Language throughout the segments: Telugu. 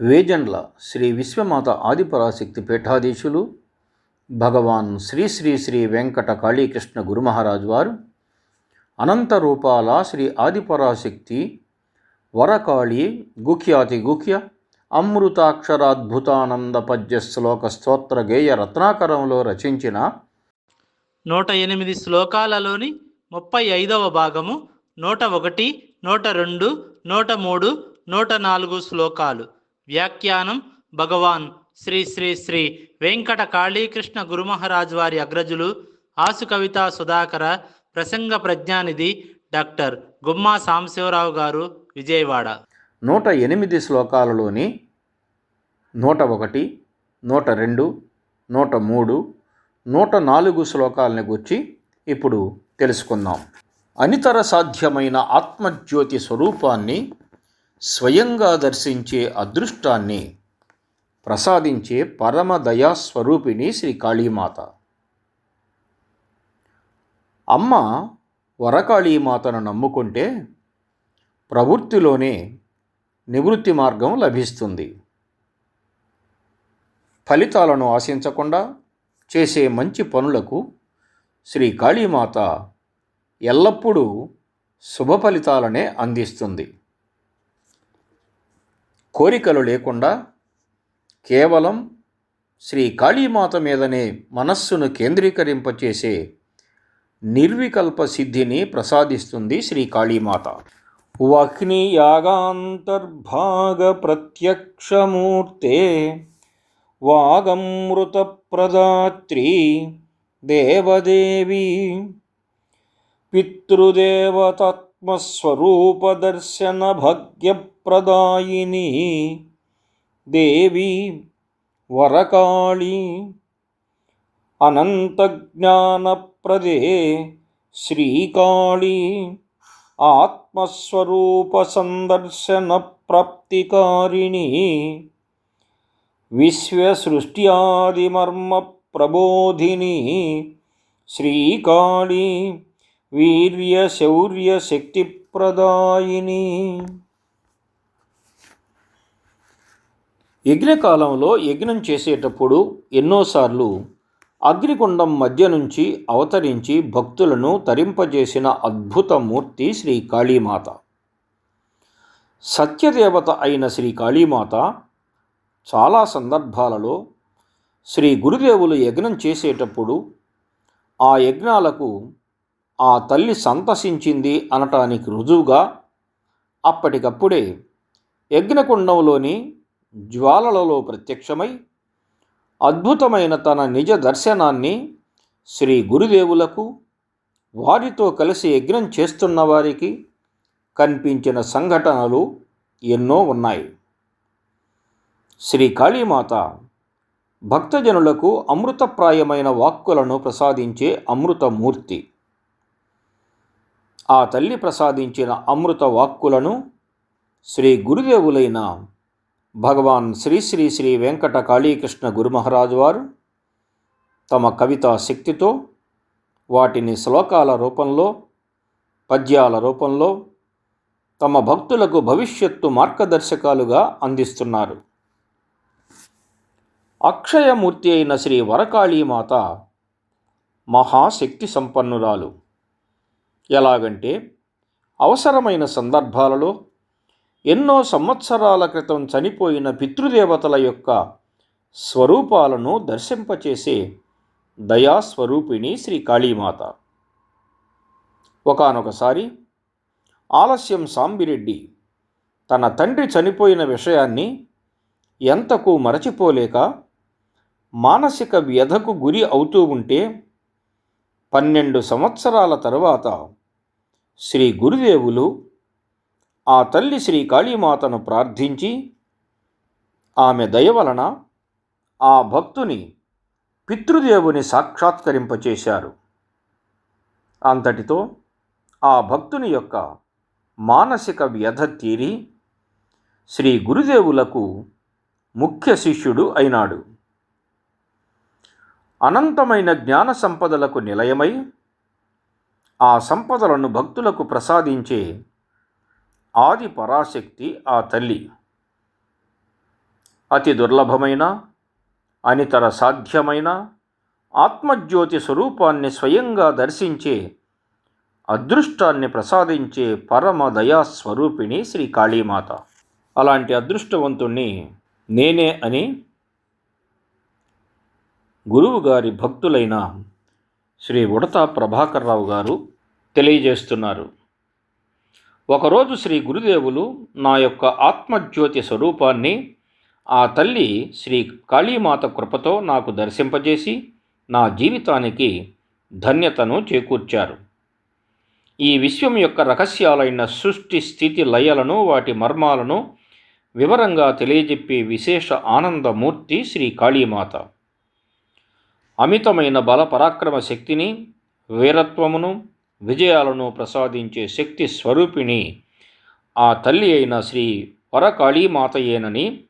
వేజండ్ల శ్రీ విశ్వమాత ఆదిపరాశక్తి పీఠాధీశులు భగవాన్ శ్రీ శ్రీ శ్రీ వెంకట కాళీకృష్ణ గురుమహారాజు వారు అనంత రూపాల శ్రీ ఆదిపరాశక్తి వరకాళి గుఖ్యాతి గుఖ్య అమృతాక్షరాద్భుతానంద పద్య శ్లోక స్తోత్ర గేయ రత్నాకరంలో రచించిన నూట ఎనిమిది శ్లోకాలలోని ముప్పై ఐదవ భాగము నూట ఒకటి నూట రెండు నూట మూడు నూట నాలుగు శ్లోకాలు. వ్యాఖ్యానం భగవాన్. శ్రీ శ్రీ శ్రీ వెంకట కాళీకృష్ణ గురుమహారాజ్ వారి అగ్రజులు ఆసు కవిత సుధాకర ప్రసంగ ప్రజ్ఞానిధి డాక్టర్ గుమ్మా సాంబశివరావు గారు విజయవాడ. నూట ఎనిమిది శ్లోకాలలోని నూట ఒకటి నూట రెండు నూట మూడు నూట నాలుగు శ్లోకాలని గురించి ఇప్పుడు తెలుసుకుందాం. అనితర సాధ్యమైన ఆత్మజ్యోతి స్వరూపాన్ని స్వయంగా దర్శించే అదృష్టాన్ని ప్రసాదించే పరమ దయాస్వరూపిణి శ్రీ కాళీమాత. అమ్మ వరకాళీమాతను నమ్ముకుంటే ప్రవృత్తిలోనే నివృత్తి మార్గం లభిస్తుంది. ఫలితాలను ఆశించకుండా చేసే మంచి పనులకు శ్రీ కాళీమాత ఎల్లప్పుడూ శుభ ఫలితాలనే అందిస్తుంది. కోరికలు లేకుండా కేవలం శ్రీ కాళీమాత మీదనే మనస్సును కేంద్రీకరింపచేసే నిర్వికల్ప సిద్ధిని ప్రసాదిస్తుంది శ్రీ కాళీమాత. వహ్నియాగాంతర్భాగ ప్రత్యక్షమూర్తే వాగమృతప్రదాత్రి దేవదేవి పితృదేవతత్ భగ్యప్రదాయిని దేవి వరకాళి అనంతజ్ఞానప్రదే శ్రీకాళి ఆత్మస్వరూప సందర్శన ప్రాప్తికారిణి విశ్వసృష్ట్యాదిమర్మ ప్రబోధిని శ్రీకాళి వీర్య శౌర్య శక్తిప్రదాయిని యజ్ఞకాలంలో యజ్ఞం చేసేటప్పుడు ఎన్నోసార్లు అగ్నికుండం మధ్య నుంచి అవతరించి భక్తులను తరింపజేసిన అద్భుత మూర్తి శ్రీ కాళీమాత. సత్యదేవత అయిన శ్రీ కాళీమాత చాలా సందర్భాలలో శ్రీ గురుదేవులు యజ్ఞం చేసేటప్పుడు ఆ యజ్ఞాలకు ఆ తల్లి సంతసించింది అనటానికి రుజువుగా అప్పటికప్పుడే యజ్ఞకుండంలోని జ్వాలలలో ప్రత్యక్షమై అద్భుతమైన తన నిజ దర్శనాన్ని శ్రీ గురుదేవులకు వారితో కలిసి యజ్ఞం చేస్తున్న వారికి కనిపించిన సంఘటనలు ఎన్నో ఉన్నాయి. శ్రీ కాళీమాత భక్తజనులకు అమృతప్రాయమైన వాక్కులను ప్రసాదించే అమృతమూర్తి. ఆ తల్లి ప్రసాదించిన అమృత వాక్కులను శ్రీ గురుదేవులైన భగవాన్ శ్రీ శ్రీ శ్రీ వెంకట కాళీకృష్ణ గురుమహారాజు వారు తమ కవితా శక్తితో వాటిని శ్లోకాల రూపంలో పద్యాల రూపంలో తమ భక్తులకు భవిష్యత్తు మార్గదర్శకాలుగా అందిస్తున్నారు. అక్షయమూర్తి అయిన శ్రీ వరకాళీమాత మహాశక్తి సంపన్నురాలు ఎలాగంటే అవసరమైన సందర్భాలలో ఎన్నో సంవత్సరాల క్రితం చనిపోయిన పితృదేవతల యొక్క స్వరూపాలను దర్శింపచేసే దయాస్వరూపిణి శ్రీ కాళీమాత. ఒకనొకసారి ఆలస్యం సాంబిరెడ్డి తన తండ్రి చనిపోయిన విషయాన్ని ఎంతకు మరచిపోలేక మానసిక వ్యధకు గురి అవుతూ ఉంటే పన్నెండు సంవత్సరాల తరువాత శ్రీ గురుదేవులు ఆ తల్లి శ్రీ కాళీమాతను ప్రార్థించి ఆమె దయ వలన ఆ భక్తుని పితృదేవుని సాక్షాత్కరింపచేశారు. అంతటితో ఆ భక్తుని యొక్క మానసిక వ్యధ తీరి శ్రీ గురుదేవులకు ముఖ్య శిష్యుడు అయినాడు. అనంతమైన జ్ఞాన సంపదలకు నిలయమై ఆ సంపదలను భక్తులకు ప్రసాదించే ఆది పరాశక్తి ఆ తల్లి. అతి దుర్లభమైన అనితర సాధ్యమైన ఆత్మజ్యోతి స్వరూపాన్ని స్వయంగా దర్శించే అదృష్టాన్ని ప్రసాదించే పరమ దయా స్వరూపిణి శ్రీ కాళీమాత. అలాంటి అదృష్టవంతుణ్ణి నేనే అని గురువుగారి భక్తులైన శ్రీ ఉడత ప్రభాకర్రావు గారు తెలియజేస్తున్నారు. ఒకరోజు శ్రీ గురుదేవులు నా యొక్క ఆత్మజ్యోతి స్వరూపాన్ని ఆ తల్లి శ్రీ కాళీమాత కృపతో నాకు దర్శింపజేసి నా జీవితానికి ధన్యతను చేకూర్చారు. ఈ విశ్వం యొక్క రహస్యాలైన సృష్టి స్థితి లయలను వాటి మర్మాలను వివరంగా తెలియజెప్పే విశేష ఆనందమూర్తి శ్రీ కాళీమాత. అమితమైన బల పరాక్రమ శక్తిని వీరత్వమును విజయాలను ప్రసాదించే శక్తి స్వరూపిణి. ఆ తల్లి అయిన శ్రీ వరకాళీమాతయేనని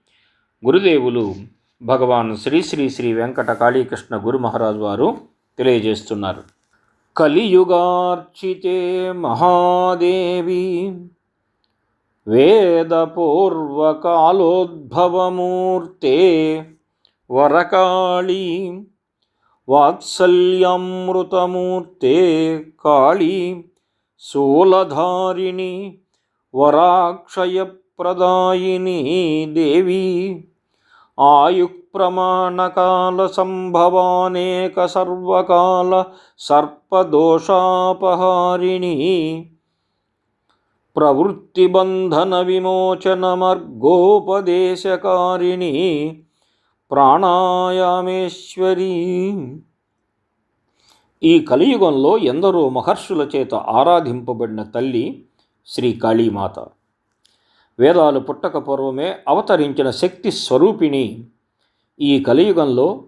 గురుదేవులు భగవాన్ శ్రీ శ్రీ శ్రీ వెంకట కాళీకృష్ణ గురు మహారాజ్ వారు తెలియజేస్తున్నారు. కలియుగార్చితే మహాదేవి వేదపూర్వకాలోద్భవమూర్తే వరకాళీ वात्सल्यमृतमूर्ते काली सोलधारिणी वराक्षयप्रदायिनी देवी आयुक्प्रमाणकालसम्भवानेकसर्वकालसर्पदोषापहारिणी प्रवृत्तिबन्धनविमोचनमर्गोपदेशकारिणी ప్రాణాయామేశ్వరి. ఈ కలియుగంలో ఎందరో మహర్షుల చేత ఆరాధింపబడిన తల్లి శ్రీ కాళీమాత. వేదాలు పుట్టక పూర్వమే అవతరించిన శక్తి స్వరూపిణి. ఈ కలియుగంలో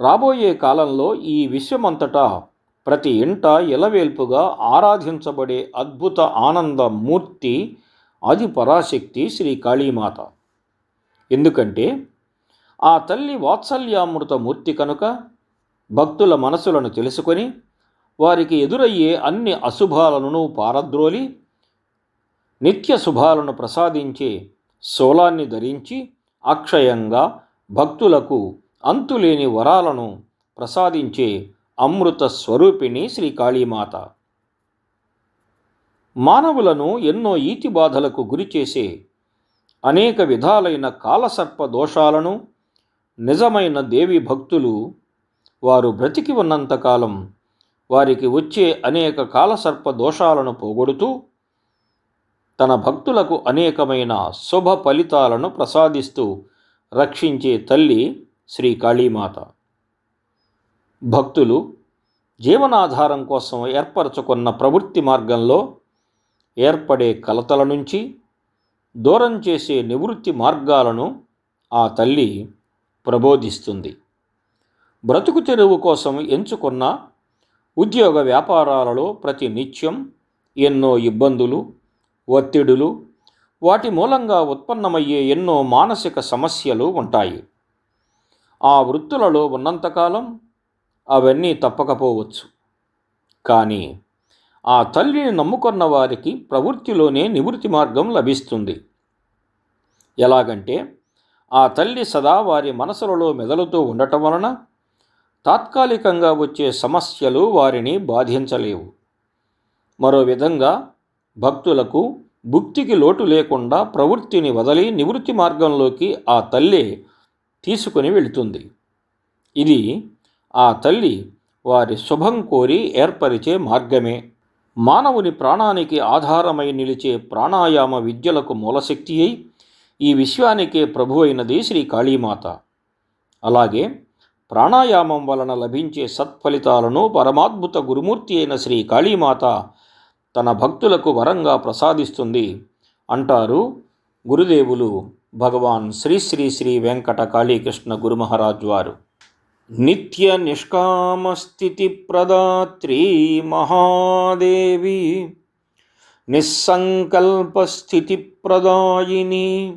రాబోయే కాలంలో ఈ విశ్వమంతటా ప్రతి ఇంట ఇలవేల్పుగా ఆరాధించబడే అద్భుత ఆనంద మూర్తి ఆది పరాశక్తి శ్రీ కాళీమాత. ఎందుకంటే ఆ తల్లి వాత్సల్యామృత మూర్తి కనుక భక్తుల మనసులను తెలుసుకొని వారికి ఎదురయ్యే అన్ని అశుభాలను పారద్రోలి నిత్య శుభాలను ప్రసాదించే శూలాన్ని ధరించి అక్షయంగా భక్తులకు అంతులేని వరాలను ప్రసాదించే అమృత స్వరూపిణి శ్రీ కాళీమాత. మానవులను ఎన్నో ఈతి బాధలకు గురిచేసే అనేక విధాలైన కాలసర్ప దోషాలను నిజమైన దేవి భక్తులు వారు బ్రతికి ఉన్నంతకాలం వారికి వచ్చే అనేక కాలసర్ప దోషాలను పోగొడుతూ తన భక్తులకు అనేకమైన శుభ ఫలితాలను ప్రసాదిస్తూ రక్షించే తల్లి శ్రీ కాళీమాత. భక్తులు జీవనాధారం కోసం ఏర్పరచుకున్న ప్రవృత్తి మార్గంలో ఏర్పడే కలతల నుంచి దూరం చేసే నివృత్తి మార్గాలను ఆ తల్లి ప్రబోధిస్తుంది. బ్రతుకు తెరువు కోసం ఎంచుకున్న ఉద్యోగ వ్యాపారాలలో ప్రతి నిత్యం ఎన్నో ఇబ్బందులు ఒత్తిడులు వాటి మూలంగా ఉత్పన్నమయ్యే ఎన్నో మానసిక సమస్యలు ఉంటాయి. ఆ వృత్తులలో ఉన్నంతకాలం అవన్నీ తప్పకపోవచ్చు. కానీ ఆ తల్లిని నమ్ముకున్న వారికి ప్రవృత్తిలోనే నివృత్తి మార్గం లభిస్తుంది. ఎలాగంటే ఆ తల్లి సదా వారి మనసులలో మెదలుతూ ఉండటం వలన తాత్కాలికంగా వచ్చే సమస్యలు వారిని బాధించలేవు. మరో విధంగా భక్తులకు భుక్తికి లోటు లేకుండా ప్రవృత్తిని వదిలి నివృత్తి మార్గంలోకి ఆ తల్లి తీసుకుని వెళుతుంది. ఇది ఆ తల్లి వారి శుభం కోరి ఏర్పరిచే మార్గమే. మానవుని ప్రాణానికి ఆధారమై నిలిచే ప్రాణాయామ విద్యలకు మూలశక్తి అయి ఈ విశ్వానికే ప్రభు అయినది శ్రీ కాళీమాత. అలాగే ప్రాణాయామం వలన లభించే సత్ఫలితాలను పరమాద్భుత గురుమూర్తి అయిన శ్రీ కాళీమాత తన భక్తులకు వరంగా ప్రసాదిస్తుంది అంటారు గురుదేవులు భగవాన్ శ్రీ శ్రీ శ్రీ వెంకట కాళీకృష్ణ గురుమహారాజ్ వారు. నిత్య నిష్కామ స్థితి ప్రదాత్రి మహాదేవి నిస్సంకల్ప స్థితి ప్రదాయిని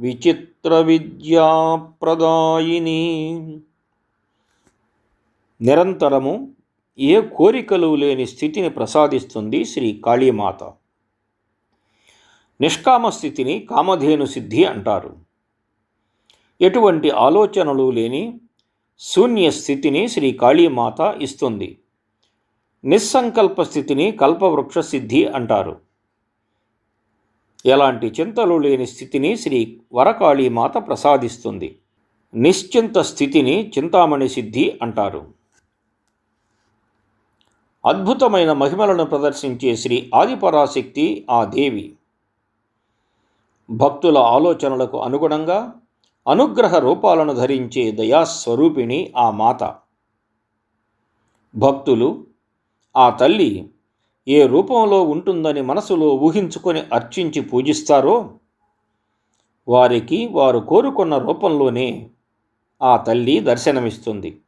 విచిత్ర విద్యాప్రదాయిని నిరంతరము ఏ కోరికలు లేని స్థితిని ప్రసాదిస్తుంది శ్రీ కాళీమాత. నిష్కామ స్థితిని కామధేను సిద్ధి అంటారు. ఎటువంటి ఆలోచనలు లేని శూన్య స్థితిని శ్రీ కాళీమాత ఇస్తుంది. నిస్సంకల్ప స్థితిని కల్పవృక్ష సిద్ధి అంటారు. ఎలాంటి చింతలు లేని స్థితిని శ్రీ వరకాళీమాత ప్రసాదిస్తుంది. నిశ్చింత స్థితిని చింతామణి సిద్ధి అంటారు. అద్భుతమైన మహిమలను ప్రదర్శించే శ్రీ ఆదిపరాశక్తి ఆ దేవి. భక్తుల ఆలోచనలకు అనుగుణంగా అనుగ్రహ రూపాలను ధరించే దయాస్వరూపిణి ఆ మాత. భక్తులు ఆ తల్లి ఏ రూపంలో ఉంటుందని మనసులో ఊహించుకొని అర్చించి పూజిస్తారో వారికి వారు కోరుకున్న రూపంలోనే ఆ తల్లి దర్శనమిస్తుంది.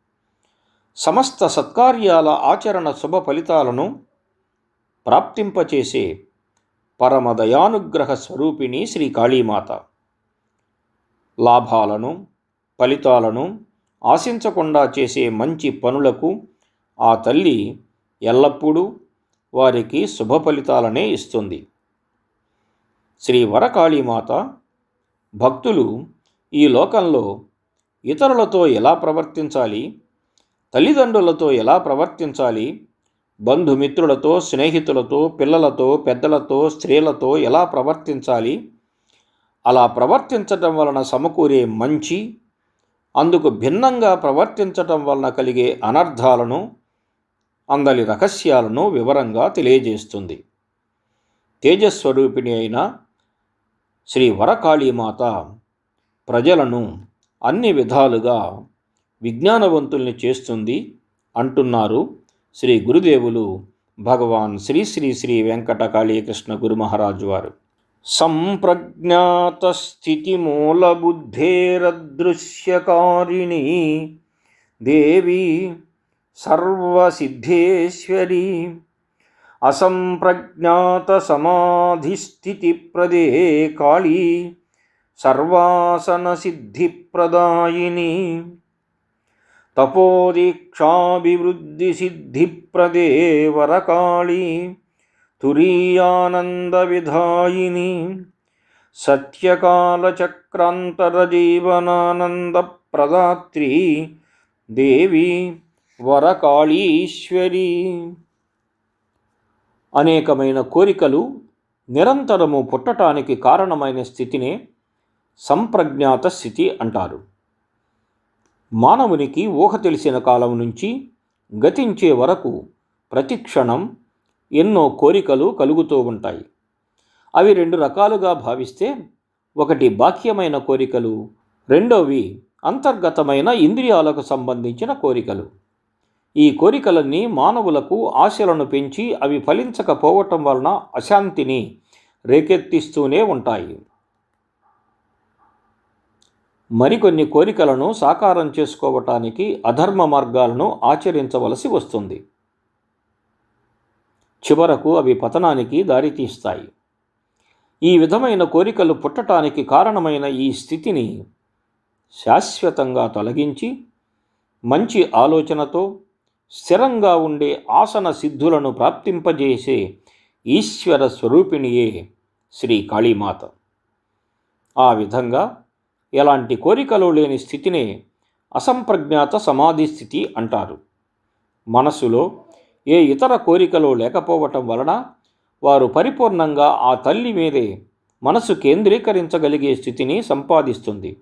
సమస్త సత్కార్యాల ఆచరణ శుభ ఫలితాలను ప్రాప్తింపచేసే పరమదయానుగ్రహ స్వరూపిణి శ్రీ కాళీమాత. లాభాలను ఫలితాలను ఆశించకుండా చేసే మంచి పనులకు ఆ తల్లి ఎల్లప్పుడూ వారికి శుభ ఫలితాలనే ఇస్తుంది. శ్రీ వరకాళీమాత భక్తులు ఈ లోకంలో ఇతరులతో ఎలా ప్రవర్తించాలి తల్లిదండ్రులతో ఎలా ప్రవర్తించాలి బంధుమిత్రులతో స్నేహితులతో పిల్లలతో పెద్దలతో స్త్రీలతో ఎలా ప్రవర్తించాలి అలా ప్రవర్తించటం వలన సమకూరే మంచి అందుకు భిన్నంగా ప్రవర్తించటం వలన కలిగే అనర్థాలను అందలి రహస్యాలను వివరంగా తెలియజేస్తుంది. తేజస్వరూపిణి అయిన శ్రీ వరకాళీమాత ప్రజలను అన్ని విధాలుగా విజ్ఞానవంతుల్ని చేస్తుంది అంటున్నారు శ్రీ గురుదేవులు భగవాన్ శ్రీ శ్రీ శ్రీ వెంకట కాళీకృష్ణ గురు మహారాజు వారు. సంప్రజ్ఞాత స్థితి మూలబుద్ధేరదృశ్యకారిణి దేవి सर्वसिद्धेश्वरीम् असम्प्रज्ञातसमाधिस्थितिप्रदे काली सर्वासनसिद्धिप्रदायिनी। तपोदीक्षाभिवृद्धिसिद्धिप्रदे वरकाली तुरीयानन्दविधायिनी। सत्यकालचक्रान्तरजीवनानन्दप्रदात्री देवी। వరకాళీశ్వరి. అనేకమైన కోరికలు నిరంతరము పుట్టటానికి కారణమైన స్థితినే సంప్రజ్ఞాత స్థితి అంటారు. మానవునికి ఊహ తెలిసిన కాలం నుంచి గతించే వరకు ప్రతిక్షణం ఎన్నో కోరికలు కలుగుతూ ఉంటాయి. అవి రెండు రకాలుగా భావిస్తే ఒకటి బాహ్యమైన కోరికలు రెండోవి అంతర్గతమైన ఇంద్రియాలకు సంబంధించిన కోరికలు. ఈ కోరికలన్నీ మానవులకు ఆశలను పెంచి అవి ఫలించకపోవటం వలన అశాంతిని రేకెత్తిస్తూనే ఉంటాయి. మరికొన్ని కోరికలను సాకారం చేసుకోవటానికి అధర్మ మార్గాలను ఆచరించవలసి వస్తుంది. చివరకు అవి పతనానికి దారితీస్తాయి. ఈ విధమైన కోరికలు పుట్టటానికి కారణమైన ఈ స్థితిని శాశ్వతంగా తొలగించి మంచి ఆలోచనతో స్థిరంగా ఉండే ఆసన సిద్ధులను ప్రాప్తింపజేసే ఈశ్వర స్వరూపిణియే శ్రీ కాళీమాత. ఆ విధంగా ఎలాంటి కోరికలు లేని స్థితినే అసంప్రజ్ఞాత సమాధి స్థితి అంటారు. మనసులో ఏ ఇతర కోరికలు లేకపోవటం వలన వారు పరిపూర్ణంగా ఆ తల్లి మీదే మనసు కేంద్రీకరించగలిగే స్థితిని సంపాదిస్తుంది.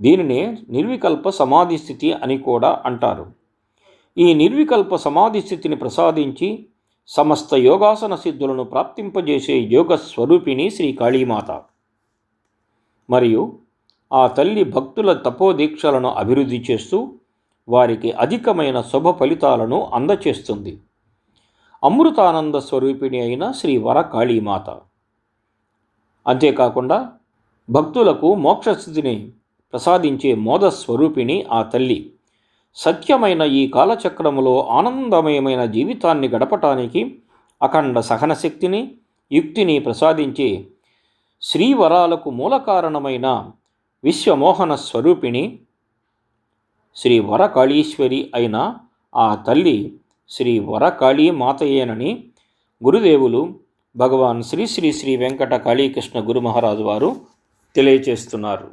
దీనినే నిర్వికల్ప సమాధి స్థితి అని కూడా అంటారు. ఈ నిర్వికల్ప సమాధి స్థితిని ప్రసాదించి సమస్త యోగాసన సిద్ధులను ప్రాప్తింపజేసే యోగ స్వరూపిణి శ్రీ కాళీమాత. మరియు ఆ తల్లి భక్తుల తపోదీక్షలను అభివృద్ధి చేస్తూ వారికి అధికమైన శుభ ఫలితాలను అందచేస్తుంది. అమృతానంద స్వరూపిణి అయిన శ్రీ వర కాళీమాత. అంతేకాకుండా భక్తులకు మోక్షస్థితిని ప్రసాదించే మోద స్వరూపిణి ఆ తల్లి. సత్యమైన ఈ కాలచక్రములో ఆనందమయమైన జీవితాన్ని గడపటానికి అఖండ సహనశక్తిని యుక్తిని ప్రసాదించి శ్రీవరాలకు మూల కారణమైన విశ్వమోహన స్వరూపిణి శ్రీ వరకాళీశ్వరి అయిన ఆ తల్లి శ్రీ వరకాళీ మాతయేనని గురుదేవులు భగవాన్ శ్రీ శ్రీ శ్రీ వెంకట కాళీకృష్ణ గురు మహారాజు వారు తెలియచేస్తున్నారు.